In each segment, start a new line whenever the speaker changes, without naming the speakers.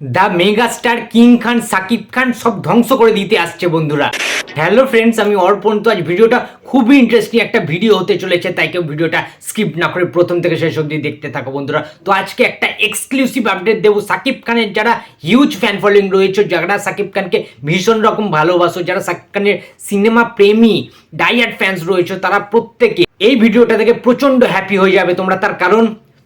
The megastar king Khan Shakib Khan সব ধ্বংস করে দিতে আসছে বন্ধুরা। হ্যালো ফ্রেন্ডস আমি অর্পণ। তো আজ ভিডিওটা খুবই ইন্টারেস্টিং একটা ভিডিও হতে চলেছে, তাই কেউ ভিডিওটা স্কিপ না করে প্রথম থেকে শেষ অবধি দেখতে থাকো বন্ধুরা। তো আজকে একটা এক্সক্লুসিভ আপডেট দেবো। সাকিব খানের যারা হিউজ ফ্যান ফলোয়িং রয়েছে, যারা সাকিব খানকে ভীষণ রকম ভালোবাসো, যারা সাকিব খানের সিনেমা প্রেমী ডাইয়ার ফ্যান্স রয়েছে, তারা প্রত্যেকে এই ভিডিওটা থেকে প্রচণ্ড হ্যাপি হয়ে যাবে তোমরা। তার কারণ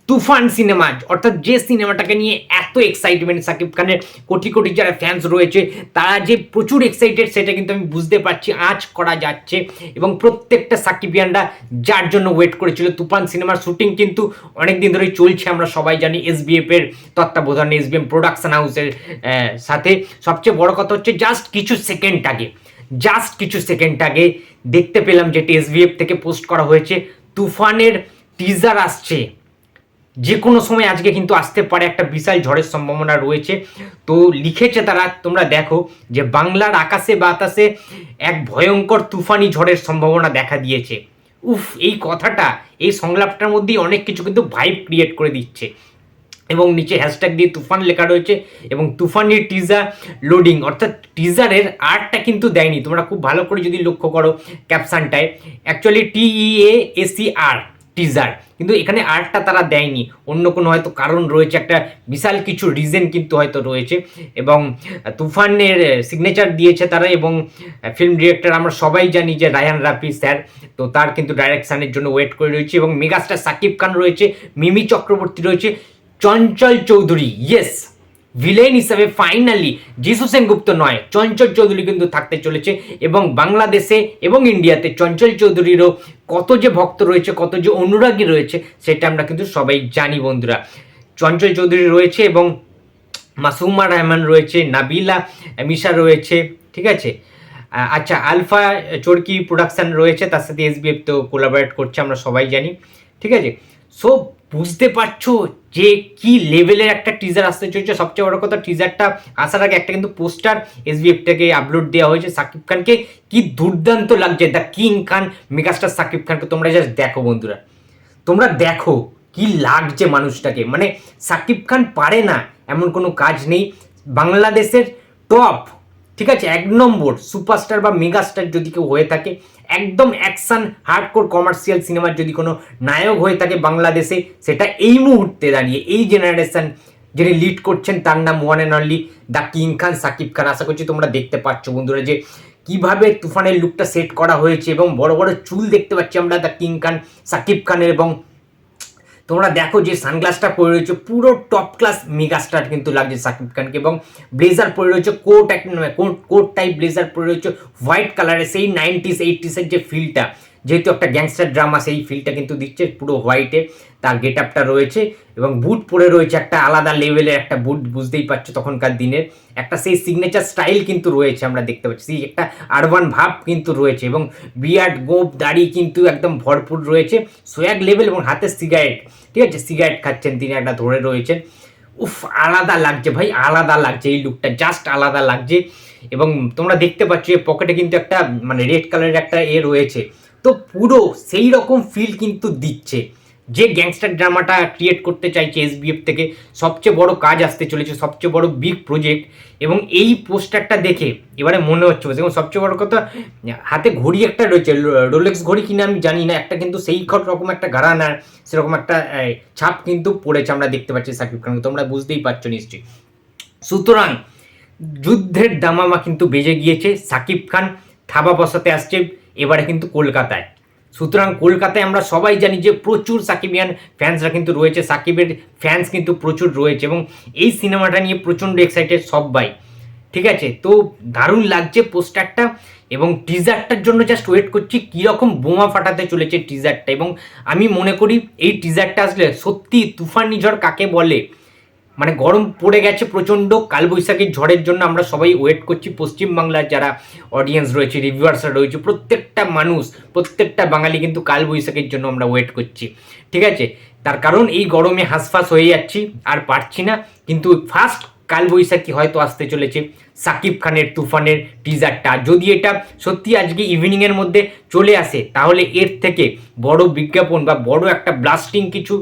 তুফান সিনেমা, অর্থাৎ যে সিনেমাটাকে নিয়ে এত এক্সাইটমেন্ট সাকিব খানের, কোটি কোটি যারা ফ্যান্স রয়েছে, তারা যে প্রচুর এক্সাইটেড সেটা কিন্তু আমি বুঝতে পারছি, আজ করা যাচ্ছে। এবং প্রত্যেকটা সাকিবিয়ানরা যার জন্য ওয়েট করেছিল, তুফান সিনেমার শুটিং কিন্তু অনেক দিন ধরেই চলছে, আমরা সবাই জানি এসবিএফ এর তত্ত্বাবধানে এসবিএম প্রোডাকশন হাউসের সাথে। সবচেয়ে বড় কথা হচ্ছে জাস্ট কিছু সেকেন্ড আগে জাস্ট কিছু সেকেন্ড আগে দেখতে পেলাম যেটি এসবিএফ থেকে পোস্ট করা হয়েছে। তুফানের টিজার আসছে। যে কোনো সময় আজকে কিন্তু আসতে পারে একটা বিশাল ঝড়ের সম্ভাবনা রয়েছে। তো লিখেছে তারা, তোমরা দেখো যে বাংলার আকাশে বাতাসে এক ভয়ঙ্কর তুফানি ঝড়ের সম্ভাবনা দেখা দিয়েছে। উফ, এই কথাটা, এই সংলাপটার মধ্যেই অনেক কিছু কিন্তু ভাইব ক্রিয়েট করে দিচ্ছে। এবং নিচে হ্যাশট্যাগ দিয়ে তুফান লেখা রয়েছে এবং তুফানের টিজার লোডিং অর্থাৎ টিজারের আর্টটা কিন্তু দেয়নি। তোমরা খুব ভালো করে যদি লক্ষ্য করো ক্যাপশনটায় actually T E A S E R teaser কিন্তু এখানে আর্টটা তারা দেয়নি। অন্য কোনো হয়তো কারণ রয়েছে, একটা বিশাল কিছু রিজন কিন্তু হয়তো রয়েছে। এবং তুফানের সিগনেচার দিয়েছে তারা এবং ফিল্ম ডিরেক্টর আমরা সবাই জানি যে রায়ান রাফি স্যার। তো তার কিন্তু ডাইরেকশানের জন্য ওয়েট করে রয়েছে এবং মেগাস্টার সাকিব খান রয়েছে, মিমি চক্রবর্তী রয়েছে, চঞ্চল চৌধুরী। ইয়েস ভিলেন হিসাবে ফাইনালি যিশু সেনগুপ্ত নয়, চঞ্চল চৌধুরী কিন্তু থাকতে চলেছে এবং বাংলাদেশে এবং ইন্ডিয়াতে চঞ্চল চৌধুরীরও কত যে ভক্ত রয়েছে, কত যে অনুরাগী রয়েছে, সেটা আমরা কিন্তু সবাই জানি বন্ধুরা। চঞ্চল চৌধুরী রয়েছে এবং মাসুমা রহমান রয়েছে, নাবিলা মিশা রয়েছে, ঠিক আছে? আচ্ছা আলফা চরকি প্রোডাকশন রয়েছে, তার সাথে এসবিএফ তো কোলাবোরেট করছে, আমরা সবাই জানি, ঠিক আছে? সো বুঝতে পারছ যে কি লেভেলের একটা টিজার আসতে চলেছে? সবচেয়ে বড় কথা টিজারটা আসার আগে একটা কিন্তু পোস্টার এসবিএফ থেকে আপলোড দেওয়া হয়েছে সাকিব খানকে। কি দুর্দান্ত লাগছে। The king Khan megastar Shakib খানকে তোমরা জাস্ট দেখো বন্ধুরা। তোমরা দেখো কি লাগছে মানুষটাকে। মানে সাকিব খান পারে না এমন কোনো কাজ নেই। বাংলাদেশের টপ ঠিক আছে? এক নম্বর সুপারস্টার বা মেগাস্টার যদি কেউ হয়ে থাকে, একদম অ্যাকশন হার্ডকোর কমার্শিয়াল সিনেমার যদি কোনো নায়ক হয়ে থাকে বাংলাদেশে, সেটা এই মুহূর্তে দাঁড়িয়ে, এই জেনারেশন যিনি লিড করছেন, তার নাম one and only the king Khan Shakib Khan. আশা করছি তোমরা দেখতে পাচ্ছ বন্ধুরা যে কীভাবে তুফানের লুকটা সেট করা হয়েছে এবং বড় বড় চুল দেখতে পাচ্ছি আমরা দ্য কিং খান সাকিব খানের এবং তোমরা দেখো যে সানগ্লাসটা পরে রয়েছে, পুরো টপ ক্লাস মেগাস্টার কিন্তু লাগছে সাকিব খানকে এবং ব্লেজার পরে রয়েছে কোট এক কোট কোট টাইপ ব্লেজার পরে রয়েছে হোয়াইট কালারের সেই নাইনটিস এইটিসের যে ফিলটা যেহেতু একটা গ্যাংস্টার ড্রামা সেই ফিলটা কিন্তু দিচ্ছে, পুরো হোয়াইটে তার গেট আপটা রয়েছে এবং বুট পরে রয়েছে একটা আলাদা লেভেলের একটা বুট বুঝতেই পারছ তখনকার দিনের একটা সেই সিগনেচার স্টাইল কিন্তু রয়েছে আমরা দেখতে পাচ্ছি, সেই একটা আরবান ভাব কিন্তু রয়েছে এবং বিয়ার্ড গোপ, দাড়ি কিন্তু একদম ভরপুর রয়েছে সোয়াগ লেভেল এবং হাতে সিগারেট ঠিক আছে সিগারেট খাচ্ছেন, তিনি একটা ধরে রয়েছেন। উফ, আলাদা লাগছে ভাই, আলাদা লাগছে এই লুকটা জাস্ট আলাদা লাগছে। এবং তোমরা দেখতে পাচ্ছ এই পকেটে কিন্তু একটা মানে রেড কালারের একটা এ রয়েছে। তো পুরো সেই রকম ফিল কিন্তু দিচ্ছে। যে গ্যাংস্টার ড্রামাটা ক্রিয়েট করতে চাইছে এসবিএফ থেকে সবচেয়ে বড় কাজ আসতে চলেছে, সবচেয়ে বড় বিগ প্রজেক্ট এবং এই পোস্টারটা দেখে এবারে মনে হচ্ছে এবং সবচেয়ে বড় কথা, হাতে ঘড়ি একটা রয়েছে রোলেক্স ঘড়ি কিনা আমি জানি না, একটা কিন্তু সেই রকম একটা ঘরানার সেরকম একটা ছাপ কিন্তু পড়েছে আমরা দেখতে পাচ্ছি সাকিব খানকে তোমরা বুঝতেই পারছ নিশ্চয়ই। সুতরাং যুদ্ধের দামামা কিন্তু বেজে গিয়েছে, সাকিব খান থাবা বসাতে আসছে, এবারে কিন্তু কলকাতায়। সুতরাং কলকাতায় আমরা সবাই জানি যে প্রচুর সাকিবিয়ান ফ্যান্সরা কিন্তু রয়েছে, সাকিবের ফ্যান্স কিন্তু প্রচুর রয়েছে এবং এই সিনেমাটা নিয়ে প্রচণ্ড এক্সাইটেড সবাই। ঠিক আছে? তো দারুণ লাগছে পোস্টারটা এবং টিজারটার জন্য জাস্ট ওয়েট করছি কীরকম বোমা ফাটাতে চলেছে টিজারটা এবং আমি মনে করি এই টিজারটা আসলে সত্যি তুফানি ঝড় কাকে বলে? মানে গরম পড়ে গেছে প্রচণ্ড, কালবৈশাখীর ঝড়ের জন্য আমরা সবাই ওয়েট করছি। পশ্চিমবাংলার যারা অডিয়েন্স রয়েছে রিভিউয়ার্সরা রয়েছে, প্রত্যেকটা মানুষ, প্রত্যেকটা বাঙালি কিন্তু কালবৈশাখীর জন্য আমরা ওয়েট করছি। ঠিক আছে? তার কারণ এই গরমে হাঁসফাঁস হয়ে যাচ্ছি, আর পারছি না। কিন্তু ফার্স্ট কালবৈশাখী হয়তো আসতে চলেছে, সাকিব খানের তুফানের টিজারটা যদি এটা সত্যি আজকে ইভিনিংয়ের মধ্যে চলে আসে, তাহলে এর থেকে বড় বিজ্ঞাপন বা বড় একটা ব্লাস্টিং কিছু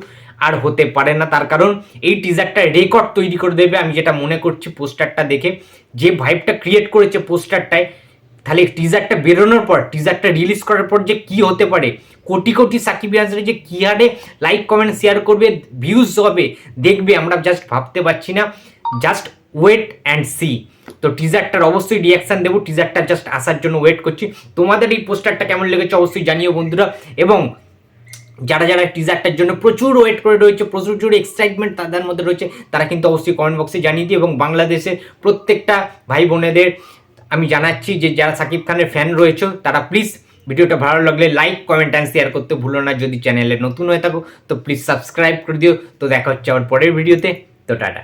আর হতে পারে না। তার কারণ এই টিজারটা রেকর্ড তৈরি করে দেবে। আমি যেটা মনে করছি পোস্টারটা দেখে, যে ভাইবটা ক্রিয়েট করেছে পোস্টারটায় তাহলে টিজারটা বেরোনোর পর টিজারটা রিলিজ করার পর যে কি হতে পারে, কোটি কোটি সাকিব ইয়াজরে যে কী হারে লাইক কমেন্ট শেয়ার করবে ভিউজ হবে, দেখবে, আমরা জাস্ট ভাবতে পারছি না। জাস্ট ওয়েট অ্যান্ড সি তো টিজারটার অবশ্যই রিয়াকশান দেবো। টিজারটা জাস্ট আসার জন্য ওয়েট করছি। তোমাদের এই পোস্টারটা কেমন লেগেছে অবশ্যই জানিও বন্ধুরা। এবং যারা যারা টিজারটার জন্য প্রচুর ওয়েট করে রয়েছে, প্রচুর এক্সাইটমেন্ট তাদের মধ্যে রয়েছে, তারা কিন্তু অবশ্যই কমেন্ট বক্সে জানিয়ে দিই এবং বাংলাদেশের প্রত্যেকটা ভাই বোনেদের আমি জানাচ্ছি যে যারা সাকিব খানের ফ্যান রয়েছে, তারা প্লিজ ভিডিওটা ভালো লাগলে লাইক কমেন্ট অ্যান্ড শেয়ার করতে ভুলো না। যদি চ্যানেলে নতুন হয়ে থাকো, তো প্লিজ সাবস্ক্রাইব করে দিও। তো দেখা হচ্ছে আবার পরের ভিডিওতে তো টাটা।